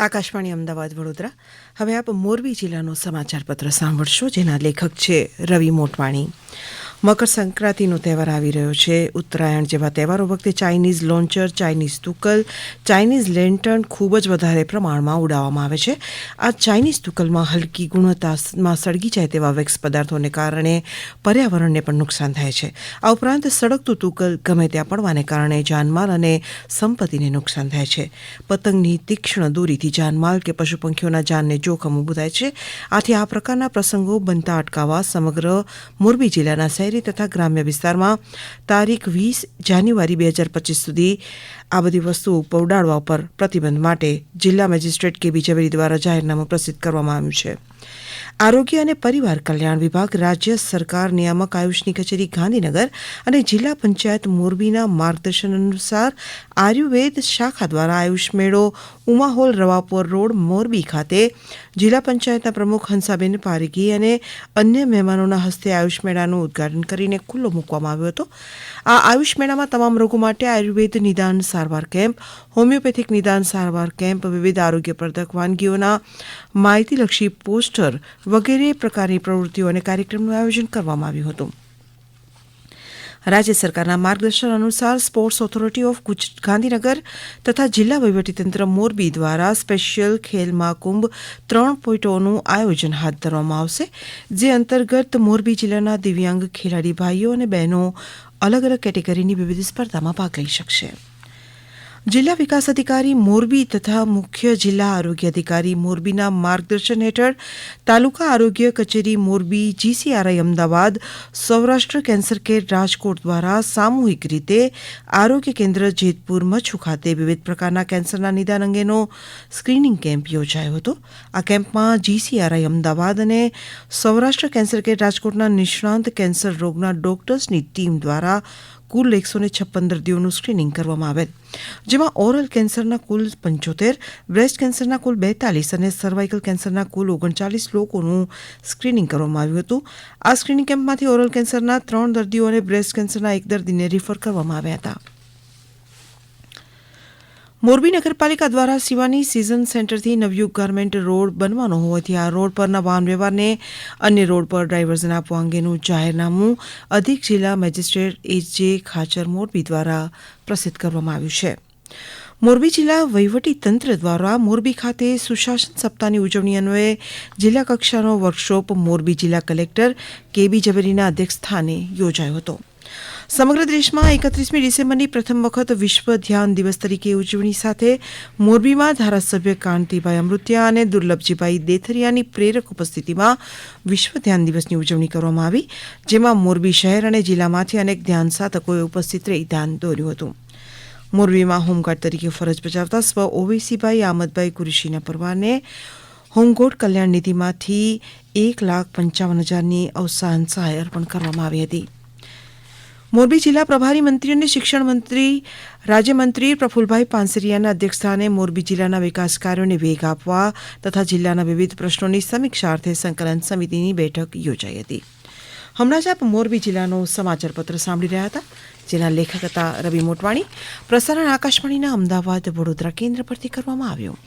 આકાશવાણી અમદાવાદ વડોદરા. હવે આપ મોરબી જિલ્લાનો સમાચાર પત્ર સાંભળશો, જેના લેખક છે રવિ મોટવાણી. મકર સંક્રાંતિનો તહેવાર આવી રહ્યો છે. ઉત્તરાયણ જેવા તહેવારો વખતે ચાઇનીઝ લોન્ચર, ચાઇનીઝ તુકલ, ચાઇનીઝ લેન્ટર્ન ખૂબ જ વધારે પ્રમાણમાં ઉડાવવામાં આવે છે. આ ચાઇનીઝ તુકલમાં હલકી ગુણવત્તામાં સળગી જાય તેવા વેક્સ પદાર્થોને કારણે પર્યાવરણને પણ નુકસાન થાય છે. આ ઉપરાંત સળગતું તુકલ ગમે ત્યાં પડવાને કારણે જાનમાલ અને સંપત્તિને નુકસાન થાય છે. પતંગની તીક્ષ્ણ દોરીથી જાનમાલ કે પશુ પંખીઓના જાનને જોખમ ઊભું થાય છે. આથી આ પ્રકારના પ્રસંગો બનતા અટકાવવા સમગ્ર મોરબી જિલ્લાના શહેરી તથા ગ્રામ્ય વિસ્તારમાં તારીખ વીસ જાન્યુઆરી બે હજાર પચીસ સુધી આ બધી વસ્તુઓ ઉપર ઉડાડવા ઉપર પ્રતિબંધ માટે જિલ્લા મેજિસ્ટ્રેટ કે બી ઝવેરી દ્વારા જાહેરનામું પ્રસિદ્ધ કરવામાં આવ્યું છે. આરોગ્ય અને પરિવાર કલ્યાણ વિભાગ, રાજ્ય સરકાર, નિયામક આયુષની કચેરી, ગાંધીનગર અને જિલ્લા પંચાયત મોરબીના માર્ગદર્શન અનુસાર આયુર્વેદ શાખા દ્વારા આયુષ મેળો ઉમાહોલ રવાપોર રોડ, મોરબી ખાતે જિલ્લા પંચાયતના પ્રમુખ હંસાબેન પારીગી અને અન્ય મહેમાનોના હસ્તે આયુષ મેળાનું ઉદ્ઘાટન કરીને ખુલ્લો મૂકવામાં આવ્યો હતો. આ આયુષ મેળામાં તમામ રોગો માટે આયુર્વેદ નિદાન સારવાર કેમ્પ, હોમિયોપેથિક નિદાન સારવાર કેમ્પ, વિવિધ આરોગ્યપ્રદક વાનગીઓના માહિતીલક્ષી પોસ્ટર વગેરે પ્રકારની પ્રવૃત્તિઓ અને કાર્યક્રમનું આયોજન કરવામાં આવ્યું હતું. રાજ્ય સરકારના માર્ગદર્શન અનુસાર સ્પોર્ટ્સ ઓથોરિટી ઓફ ગાંધીનગર તથા જિલ્લા વહીવટીતંત્ર મોરબી દ્વારા સ્પેશિયલ ખેલ મહાકુંભ ત્રણ પોઈન્ટોનું આયોજન હાથ ધરવામાં આવશે, જે અંતર્ગત મોરબી જિલ્લાના દિવ્યાંગ ખેલાડી ભાઈઓ અને બહેનો અલગ અલગ કેટેગરીની વિવિધ સ્પર્ધામાં ભાગ લઈ શકશે. જિલ્લા વિકાસ અધિકારી મોરબી તથા મુખ્ય જિલ્લા આરોગ્ય અધિકારી મોરબીના માર્ગદર્શન હેઠળ તાલુકા આરોગ્ય કચેરી Morbi GCRI Ahmedabad, Saurashtra cancer care Rajkot દ્વારા સામૂહિક રીતે આરોગ્ય કેન્દ્ર જેતપુર મચ્છુ ખાતે વિવિધ પ્રકારના કેન્સરના નિદાન અંગેનો સ્ક્રીનિંગ કેમ્પ યોજાયો હતો. આ કેમ્પમાં જીસીઆરઆઈ અમદાવાદ અને સૌરાષ્ટ્ર કેન્સર કેર રાજકોટના નિષ્ણાંત કેન્સર રોગના ડોક્ટર્સની ટીમ દ્વારા કુલ એકસો ને છપ્પન દર્દીઓનું સ્ક્રીનિંગ કરવામાં આવેલ, જેમાં ઓરલ કેન્સરના કુલ પંચોતેર બ્રેસ્ટ કેન્સરના કુલ બેતાલીસ અને સર્વાઇકલ કેન્સરના કુલ ઓગણચાલીસ લોકોનું સ્ક્રીનિંગ કરવામાં આવ્યું હતું. આ સ્ક્રીનિંગ કેમ્પમાંથી ઓરલ કેન્સરના ત્રણ દર્દીઓ અને બ્રેસ્ટ કેન્સરના એક દર્દીને રિફર કરવામાં આવ્યા હતા. મોરબી નગરપાલિકા દ્વારા સીવાની સિઝન સેન્ટરથી નવયુગ ગાર્મેન્ટ રોડ બનવાનો હોવાથી આ રોડ પરના વાહન વ્યવહારને અન્ય રોડ પર ડાયવર્ઝન આપવા અંગેનું જાહેરનામું અધિક જિલ્લા મેજિસ્ટ્રેટ એચ જે ખાચર મોરબી દ્વારા પ્રસિદ્ધ કરવામાં આવ્યું છે. મોરબી જિલ્લા વહીવટી તંત્ર દ્વારા મોરબી ખાતે સુશાસન સપ્તાહની ઉજવણી અન્વયે જિલ્લા કક્ષાનો વર્કશોપ મોરબી જિલ્લા કલેક્ટર કેબી ઝવેરીના અધ્યક્ષસ્થાને યોજાયો હતો. સમગ્ર દેશમાં એકત્રીસમી ડિસેમ્બરની પ્રથમ વખત વિશ્વ ધ્યાન દિવસ તરીકે ઉજવણી સાથે મોરબીમાં ધારાસભ્ય કાંતિભાઈ અમૃત્યા અને દુર્લભજીભાઈ દેથરિયાની પ્રેરક ઉપસ્થિતિમાં વિશ્વ ધ્યાન દિવસની ઉજવણી કરવામાં આવી, જેમાં મોરબી શહેર અને જિલ્લામાંથી અનેક ધ્યાન સાધકોએ ઉપસ્થિત રહી ધ્યાન દોર્યું હતું. મોરબીમાં હોમગાર્ડ તરીકે ફરજ બજાવતા સ્વ ઓવેસીભાઈ આમદભાઈ કુરેશીના પરવારને હોમગાર્ડ કલ્યાણ નિધિમાંથી એક લાખ પંચાવન હજારની અવસાન સહાય અર્પણ કરવામાં આવી હતી. મોરબી જિલ્લા પ્રભારી મંત્રી અને શિક્ષણ મંત્રી રાજ્યમંત્રી પ્રફુલભાઈ પાનસરિયાના અધ્યક્ષસ્થાને મોરબી જિલ્લાના વિકાસ કાર્યોને વેગ આપવા તથા જિલ્લાના વિવિધ પ્રશ્નોની સમીક્ષાર્થે સંકલન સમિતિની બેઠક યોજાઈ હતી. હમણાં જ આપ મોરબી જિલ્લાનો સમાચાર પત્ર સાંભળી રહ્યા હતા. જેના લેખક હતા રવિ મોટવાણી. પ્રસારણ આકાશવાણીના અમદાવાદ વડોદરા કેન્દ્ર પરથી કરવામાં આવ્યું.